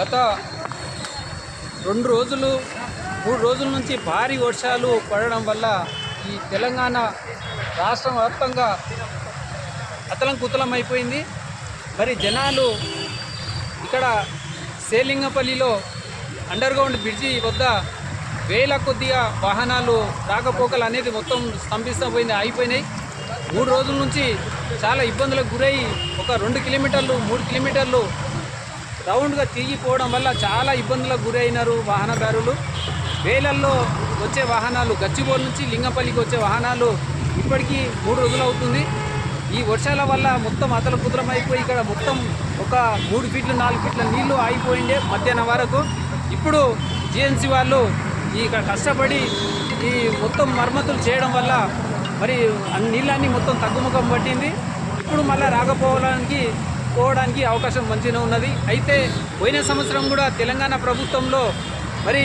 గత రెండు రోజులు మూడు రోజుల నుంచి భారీ వర్షాలు పడడం వల్ల ఈ తెలంగాణ రాష్ట్రం వ్యాప్తంగా అతలం కుతలం అయిపోయింది మరి జనాలు ఇక్కడ సేలింగపల్లిలో అండర్గ్రౌండ్ బ్రిడ్జి వద్ద వేల కొద్దిగా వాహనాలు రాకపోకలు అనేది మొత్తం స్తంభిస్తపోయింది అయిపోయినాయి మూడు రోజుల నుంచి చాలా ఇబ్బందులకు గురై ఒక రెండు కిలోమీటర్లు మూడు కిలోమీటర్లు రౌండ్గా తిరిగిపోవడం వల్ల చాలా ఇబ్బందులకు గురైనారు వాహనదారులు. వేలల్లో వచ్చే వాహనాలు గచ్చిబోల్ నుంచి లింగపల్లికి వచ్చే వాహనాలు ఇప్పటికీ మూడు రోజులు అవుతుంది. ఈ వర్షాల వల్ల మొత్తం అతల కుదరం అయిపోయి ఇక్కడ మొత్తం ఒక మూడు ఫీట్లు నాలుగు ఫీట్ల నీళ్ళు ఆగిపోయిండే మధ్యాహ్నం వరకు. ఇప్పుడు జిఎన్సీ వాళ్ళు ఇక్కడ కష్టపడి ఈ మొత్తం మరమ్మతులు చేయడం వల్ల మరి ఆ నీళ్ళన్నీ మొత్తం తగ్గుముఖం పట్టింది. ఇప్పుడు మళ్ళీ రాకపోవడానికి పోవడానికి అవకాశం మంచిగా ఉన్నది. అయితే పోయిన సంవత్సరం కూడా తెలంగాణ ప్రభుత్వంలో మరి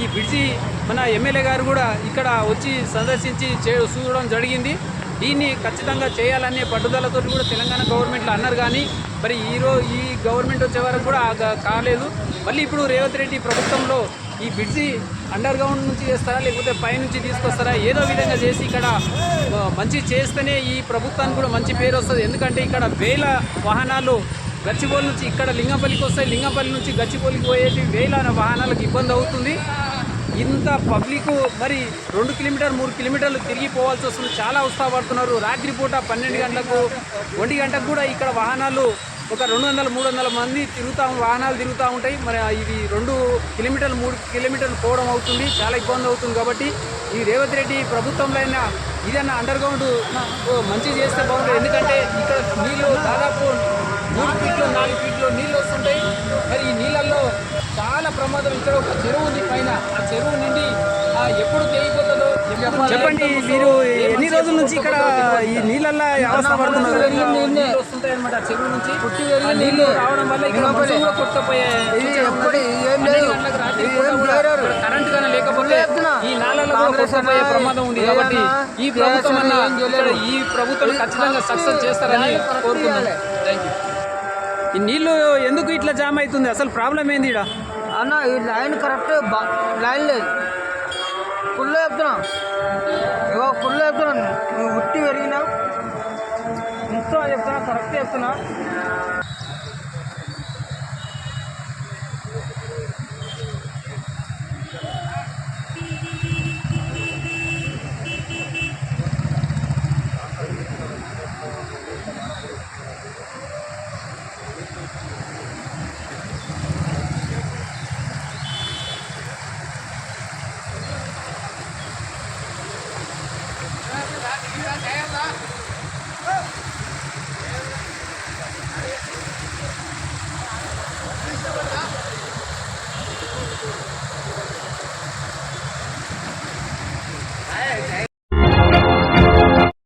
ఈ బ్రిడ్జి మన ఎమ్మెల్యే గారు కూడా ఇక్కడ వచ్చి సందర్శించి చే చూడడం జరిగింది. దీన్ని ఖచ్చితంగా చేయాలనే పట్టుదలతో కూడా తెలంగాణ గవర్నమెంట్లో అన్నారు కానీ మరి ఈరోజు ఈ గవర్నమెంట్ వచ్చే వరకు కూడా కాలేదు. మళ్ళీ ఇప్పుడు రేవంత్ రెడ్డి ప్రభుత్వంలో ఈ బ్రిడ్జి అండర్ గ్రౌండ్ నుంచి చేస్తారా లేకపోతే పైనుంచి తీసుకొస్తారా? ఏదో విధంగా చేసి ఇక్కడ మంచి చేస్తేనే ఈ ప్రభుత్వానికి కూడా మంచి పేరు వస్తుంది. ఎందుకంటే ఇక్కడ వేల వాహనాలు గచ్చిబౌలి నుంచి ఇక్కడ లింగంపల్లికి వస్తాయి. లింగంపల్లి నుంచి గచ్చిబౌలికి పోయేటి వేల వాహనాలకు ఇబ్బంది అవుతుంది. ఇంత పబ్లిక్ మరి రెండు కిలోమీటర్ మూడు కిలోమీటర్లు తిరిగి పోవాల్సి వస్తుంది. చాలా ఉత్సాహపడుతున్నారు. రాత్రిపూట పన్నెండు గంటలకు ఒంటి గంటకు కూడా ఇక్కడ వాహనాలు ఒక రెండు వందల మూడు వందల మంది తిరుగుతూ వాహనాలు తిరుగుతూ ఉంటాయి. మరి ఇది రెండు కిలోమీటర్లు మూడు కిలోమీటర్లు పోవడం అవుతుంది. చాలా ఇబ్బంది అవుతుంది కాబట్టి ఈ రేవంత్ రెడ్డి ప్రభుత్వంలో అయినా ఇదన్నా అండర్ గ్రౌండ్ మంచి చేస్తే బాగుంటుంది. ఎందుకంటే ఇక్కడ నీళ్ళు దాదాపు ఇక్కడ ఒక చెరువు ఉంది పైన. ఆ చెరువు నుండి ఎప్పుడు తెగిపోతుందో చెప్పండి మీరు ఎన్ని రోజుల నుంచి ఇక్కడ ఈ నీళ్ళల్లో అవస్థ పడుతున్నారు? నీళ్ళు వస్తుంటాయి అనమాట చెరువు నుంచి ఆ నీళ్ళు రావడం వల్ల ఇక్కడ మనుషులు కూడా కొట్టుకుపోయే పన్నెండు గంటలకు రాత్రి పూట కూడా ఇక్కడ కరెంట్ గానే లేకపోతే ఈ నాళ్ళలో కూడా కొట్టుకుపోయే ప్రమాదం ఉంది కాబట్టి ఈ ప్రభుత్వం ఈ ఖచ్చితంగా సక్సెస్ చేస్తారని కోరుకున్నాను థ్యాంక్ యూ ఈ నీళ్ళు ఎందుకు ఇట్లా జామ్ అవుతుంది? అసలు ప్రాబ్లం ఏంది ఇక్కడ అన్న ఈ లైన్ కరెక్ట్ బా లైన్ లేదు. ఫుల్ చెప్తున్నా ఇగో ఫుల్ చెప్తున్నా నువ్వు ఉట్టి పెరిగినా ఇంట్లో చెప్తున్నా కరెక్ట్ చెప్తున్నా.